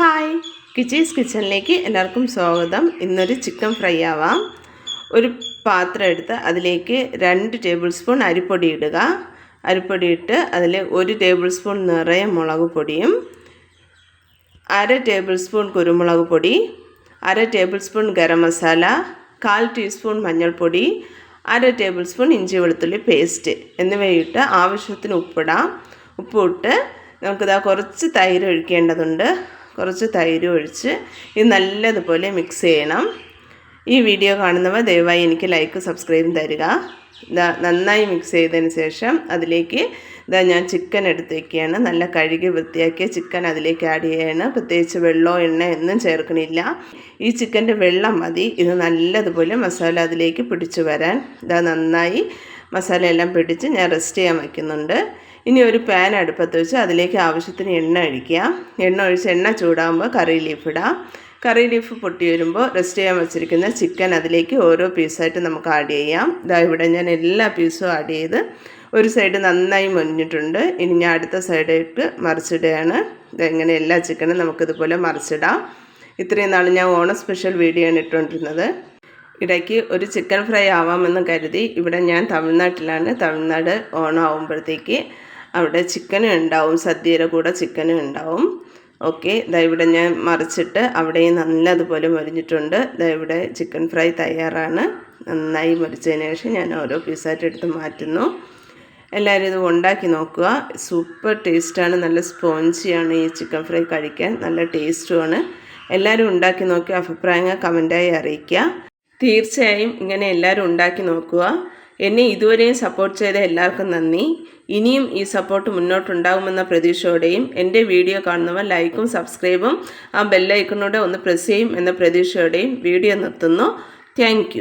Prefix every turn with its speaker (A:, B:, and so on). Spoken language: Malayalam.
A: ഹായ് കിച്ചീസ് കിച്ചണിലേക്ക് എല്ലാവർക്കും സ്വാഗതം. ഇന്നൊരു ചിക്കൻ ഫ്രൈ ആവാം. ഒരു പാത്രം എടുത്ത് അതിലേക്ക് രണ്ട് ടേബിൾ സ്പൂൺ അരിപ്പൊടി ഇടുക. അരിപ്പൊടി ഇട്ട് അതിൽ ഒരു ടേബിൾ സ്പൂൺ നിറയെ മുളക് പൊടിയും അര ടേബിൾ സ്പൂൺ കുരുമുളക് പൊടി അര ടേബിൾ സ്പൂൺ ഗരം മസാല കാൽ ടീസ്പൂൺ മഞ്ഞൾപ്പൊടി അര ടേബിൾ സ്പൂൺ ഇഞ്ചി വെളുത്തുള്ളി പേസ്റ്റ് എന്നിവയിട്ട് ആവശ്യത്തിന് ഉപ്പിടാം. ഉപ്പിട്ട് നമുക്കിതാ കുറച്ച് തൈര് ഒഴിക്കേണ്ടതുണ്ട്. കുറച്ച് തൈര് ഒഴിച്ച് ഇത് നല്ലതുപോലെ മിക്സ് ചെയ്യണം. ഈ വീഡിയോ കാണുന്നവർ ദയവായി എനിക്ക് ലൈക്ക് സബ്സ്ക്രൈബും തരിക. ഇതാ നന്നായി മിക്സ് ചെയ്തതിന് ശേഷം അതിലേക്ക് ഇതാ ഞാൻ ചിക്കൻ എടുത്ത് നല്ല കഴുകി വൃത്തിയാക്കിയ ചിക്കൻ അതിലേക്ക് ആഡ് ചെയ്യാണ്. പ്രത്യേകിച്ച് വെള്ളമോ എണ്ണ ഒന്നും ചേർക്കണില്ല. ഈ ചിക്കന്റെ വെള്ളം മതി. ഇത് നല്ലതുപോലെ മസാല അതിലേക്ക് പിടിച്ചു വരാൻ. ഇതാ നന്നായി മസാല എല്ലാം പിടിച്ച് ഞാൻ റെസ്റ്റ് ചെയ്യാൻ വയ്ക്കുന്നുണ്ട്. ഇനി ഒരു പാൻ അടുപ്പത്ത് വെച്ച് അതിലേക്ക് ആവശ്യത്തിന് എണ്ണ ഒഴിക്കുക എണ്ണ ഒഴിച്ച് എണ്ണ ചൂടാകുമ്പോൾ കറി ലീഫ് ഇടാം. കറി ലീഫ് പൊട്ടി വരുമ്പോൾ റെസ്റ്റ് ചെയ്യാൻ വെച്ചിരിക്കുന്ന ചിക്കൻ അതിലേക്ക് ഓരോ പീസായിട്ട് നമുക്ക് ആഡ് ചെയ്യാം. ഇതാ ഇവിടെ ഞാൻ എല്ലാ പീസും ആഡ് ചെയ്ത് ഒരു സൈഡ് നന്നായി മൊഞ്ഞിട്ടുണ്ട് ഇനി ഞാൻ അടുത്ത സൈഡായിട്ട് മറിച്ചിടുകയാണ്. ഇതെങ്ങനെ എല്ലാ ചിക്കനും നമുക്കിതുപോലെ മറിച്ചിടാം. ഇത്രയും നാൾ ഞാൻ ഓണ സ്പെഷ്യൽ വീഡിയോ ആണ് ഇട്ടുകൊണ്ടിരുന്നത്. ഇടയ്ക്ക് ഒരു ചിക്കൻ ഫ്രൈ ആവാമെന്ന് കരുതി ഇവിടെ ഞാൻ തമിഴ്നാട്ടിലാണ്. തമിഴ്നാട് ഓണം ആവുമ്പോഴത്തേക്ക് അവിടെ ചിക്കനും ഉണ്ടാവും സദ്യയുടെ കൂടെ ചിക്കനും ഉണ്ടാവും. ഓക്കെ ഇതാ ഇവിടെ ഞാൻ മറിച്ചിട്ട് അവിടെയും നല്ലതുപോലെ മൊരിഞ്ഞിട്ടുണ്ട്. ഇതാ ഇവിടെ ചിക്കൻ ഫ്രൈ തയ്യാറാണ്. നന്നായി മൊരിച്ചതിന് ശേഷം ഞാൻ ഓരോ പീസായിട്ട് എടുത്ത് മാറ്റുന്നു. എല്ലാവരും ഇത് ഉണ്ടാക്കി നോക്കുക. സൂപ്പർ ടേസ്റ്റാണ് നല്ല സ്പോഞ്ചിയാണ് ഈ ചിക്കൻ ഫ്രൈ കഴിക്കാൻ. നല്ല ടേസ്റ്റുമാണ് എല്ലാവരും ഉണ്ടാക്കി നോക്കി. അഭിപ്രായങ്ങൾ കമന്റായി അറിയിക്കുക. തീർച്ചയായും ഇങ്ങനെ എല്ലാവരും ഉണ്ടാക്കി നോക്കുക. എന്നെ ഇതുവരെയും സപ്പോർട്ട് ചെയ്ത എല്ലാവർക്കും നന്ദി. ഇനിയും ഈ സപ്പോർട്ട് മുന്നോട്ടുണ്ടാകുമെന്ന പ്രതീക്ഷയോടെയും എന്റെ വീഡിയോ കാണുന്നവർ ലൈക്കും സബ്സ്ക്രൈബും ആ ബെല്ലൈക്കണോടെ ഒന്ന് പ്രസ് ചെയ്യും എന്ന പ്രതീക്ഷയോടെയും വീഡിയോ നിർത്തുന്നു. താങ്ക്